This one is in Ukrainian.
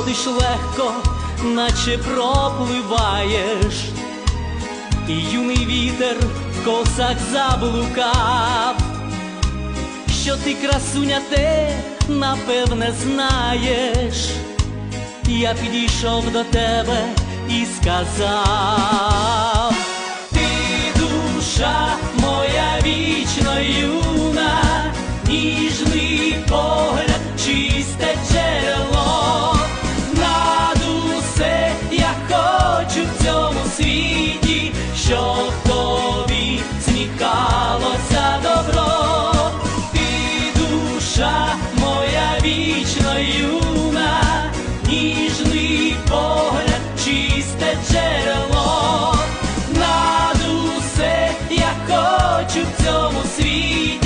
ходиш легко, наче пропливаєш, і юний вітер в косах заблукав, що ти красуня те, напевне, знаєш. Я підійшов до тебе і сказав, Смікалося добро, ти душа моя вічно юна, ніжний погляд, чисте джерело, над усе я хочу в цьому світі.